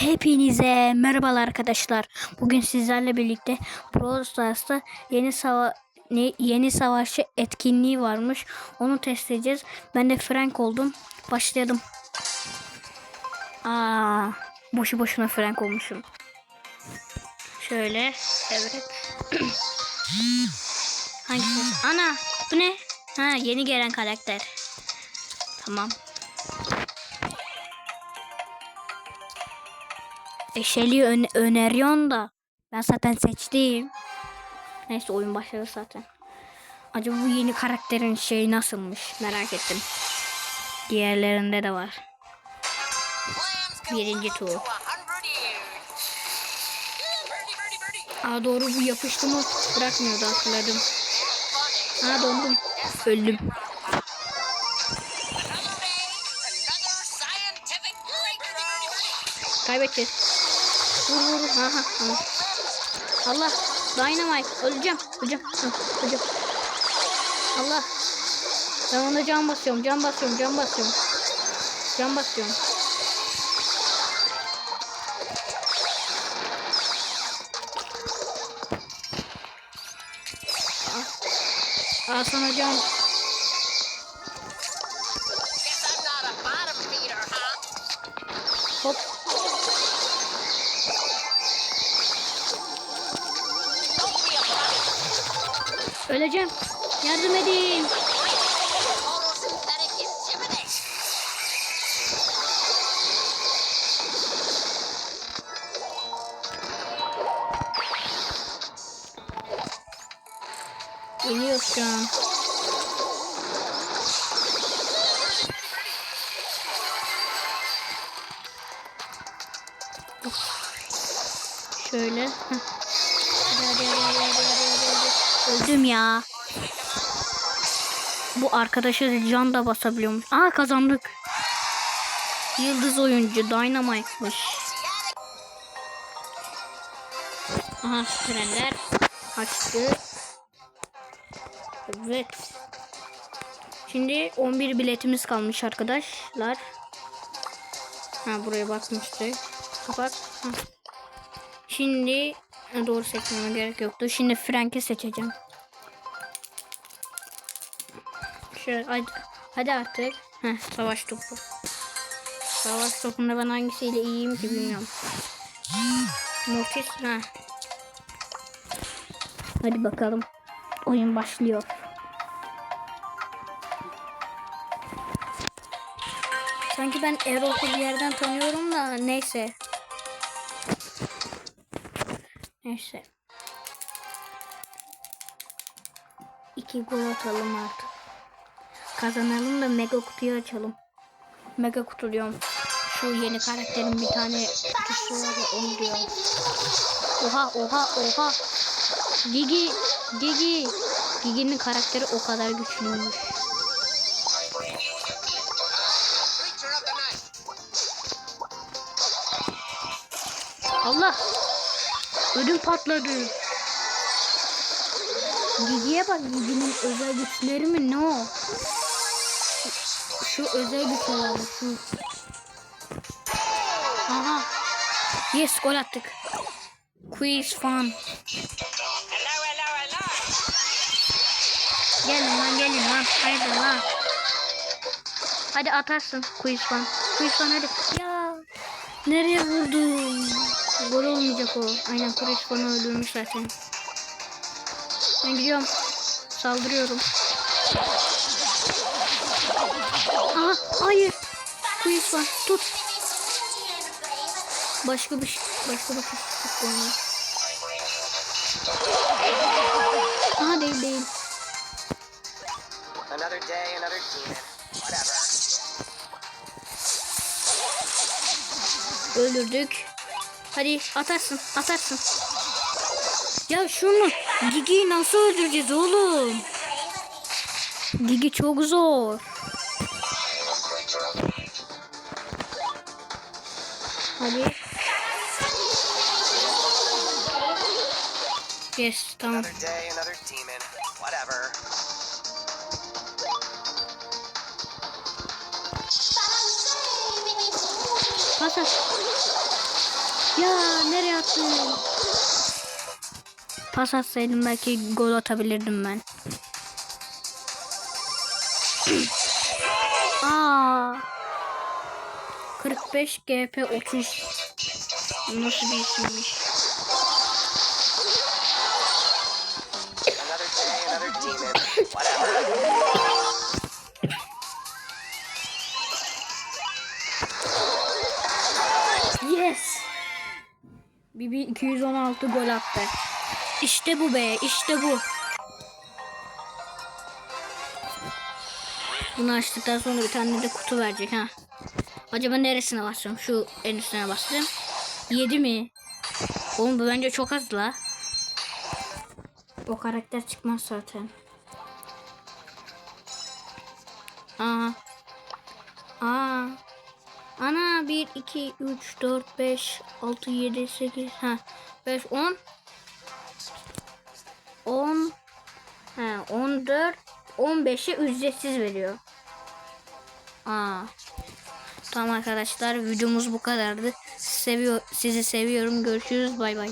Hepinize merhabalar arkadaşlar. Bugün sizlerle birlikte Brawl Stars'ta yeni sava yeni savaşçı etkinliği varmış. Onu test edeceğiz. Ben de Frank oldum. Başlayalım. Aa, boşu boşuna Frank olmuşum. Şöyle. Evet. Hangisi? Ana, bu ne? Ha, yeni gelen karakter. Tamam. Eşeli ön öneriyorsun da ben zaten seçtim. Neyse oyun başladı zaten. Acaba bu yeni karakterin şeyi nasılmış merak ettim. Diğerlerinde de var. Birinci tur. Aa doğru bu yapıştı mı bırakmıyordu hatırladım. Aa dondum. Öldüm. Kaybedeceğiz. Vur vur. Ha, ha, ha. Allah. Dynamite. Öleceğim. Öleceğim. Ha, öleceğim. Allah. Ben ona can basıyorum. Can basıyorum. Can basıyorum. Can basıyorum. Al, al sana can. Hop. Öleceğim. Yardım edin. Geliyor şu an. Şöyle. Hadi, hadi, hadi, hadi, hadi, hadi. Öldüm ya. Bu arkadaşı can da basabiliyormuş. Aa kazandık. Yıldız oyuncu Dynamite'mış. Aha trenler açtı. Evet. Şimdi 11 biletimiz kalmış arkadaşlar. Ha buraya bakmıştık. Kapat. Şimdi doğru seçmeme gerek yoktu. Şimdi Frank'i seçeceğim. Şöyle hadi, hadi artık. Heh, savaş topu. Savaş topunda ben hangisiyle iyiyim ki bilmiyorum. Mortis ha. Hadi bakalım. Oyun başlıyor. Sanki ben Erol'u bir yerden tanıyorum da neyse. Neyse. İki gol atalım artık. Kazanalım da mega kutuyu açalım. Mega kutu diyorum. Şu yeni karakterin bir tane kutusu var ya onu diyorum. Oha oha oha. Gigi Gigi. Gigi'nin karakteri o kadar güçlüymüş. Ödüm patladı. Gigi'ye bak Gigi'nin özel güçleri mi ne o? Şu özel güçler şu. Aha. Yes gol attık. Quiz fun. Gelin lan gelin lan. Haydi lan. Hadi atarsın quiz fun. Quiz fun hadi. Ya. Nereye vurdun? Gol olmayacak o. Aynen quiz fun'u öldürmüş zaten. Ben gidiyorum. Saldırıyorum. Aha hayır. Quiz var. Tut. Başka bir şey. Başka bir şey. Aha değil değil. Another day, another demon. Whatever. Öldürdük. Hadi atarsın atarsın. Ya şunu Gigi'yi nasıl öldüreceğiz oğlum? Gigi çok zor. Hadi. Yes tamam. Pas at. Ya nereye attın? Pas atsaydım belki gol atabilirdim ben. Aa. 45 GP 30. Nasıl bir isimmiş? Another day, another demon. Whatever. Bibi 216 gol attı. İşte bu be, işte bu. Bunu açtıktan sonra bir tane de kutu verecek ha. Acaba neresine basacağım? Şu en üstüne basacağım. 7 mi? Oğlum bu bence çok az la. O karakter çıkmaz zaten. Aa. 1, 2, 3, 4, 5, 6, 7, 8, ha 5, 10. 10, ha 14, 15'i ücretsiz veriyor. Aa. Tamam arkadaşlar videomuz bu kadardı. Seviyor, sizi seviyorum. Görüşürüz. Bay bay.